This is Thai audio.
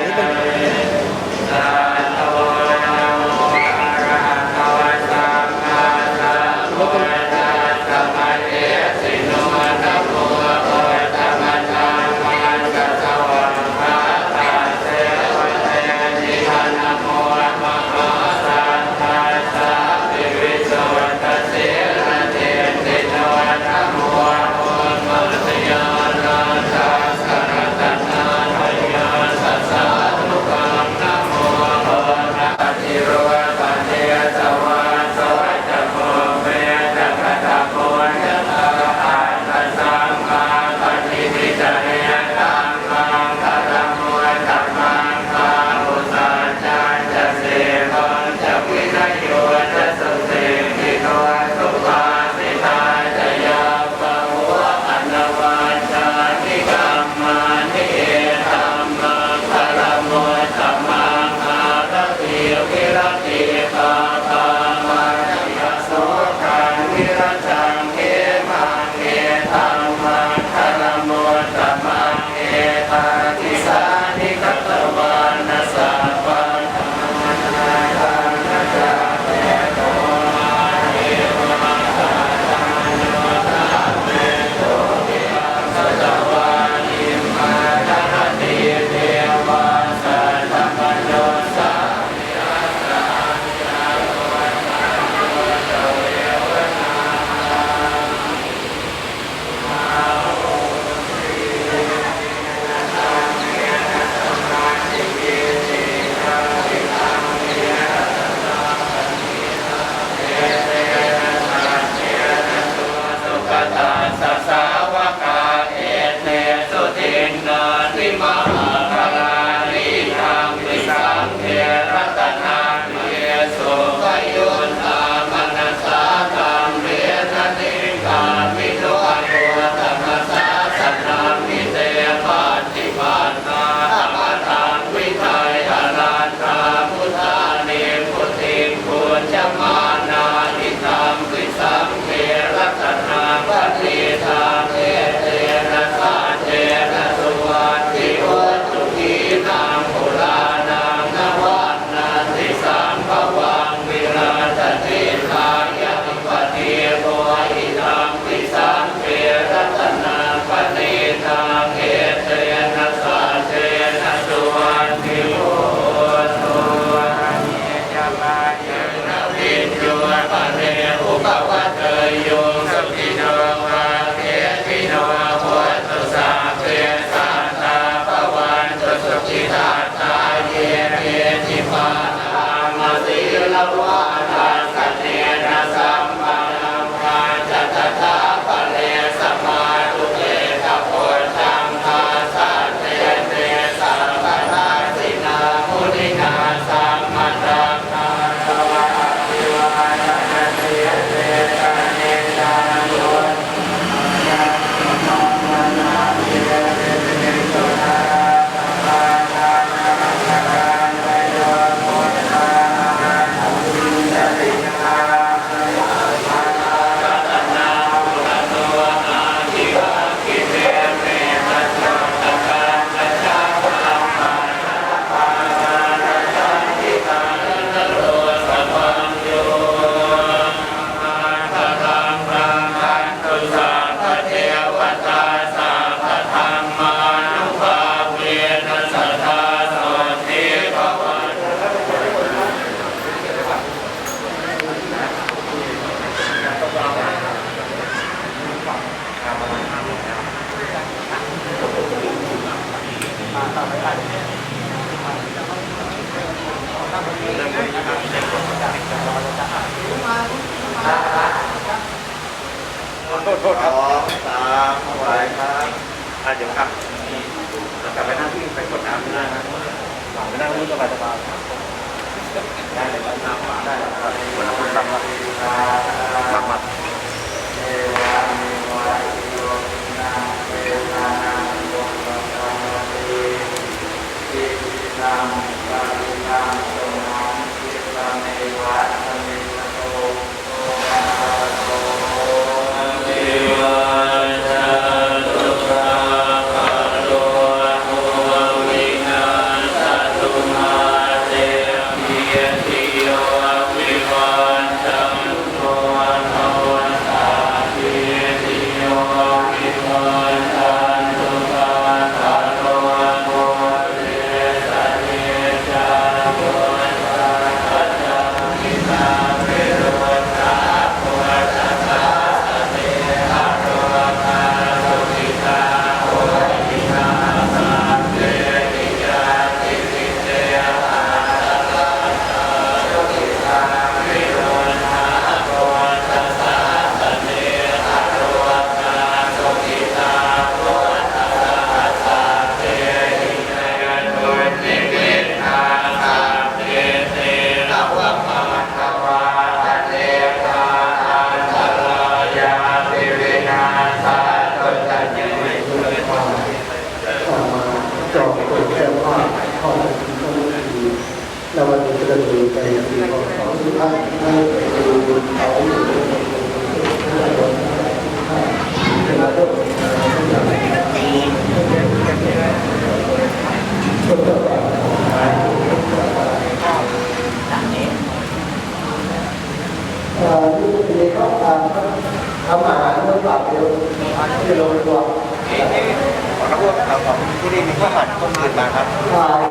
พี่คมถอยหลังนิ เดี๋ยวครับกลับไปนั่งที่ไปกดน้ำที่นั่นนะไปนั่งนู่สบายสบายได้เลยครับได้ครับกดน้ำคุณบังบังมาวินา ขอรับว่าของที่นี่มีข้าครับ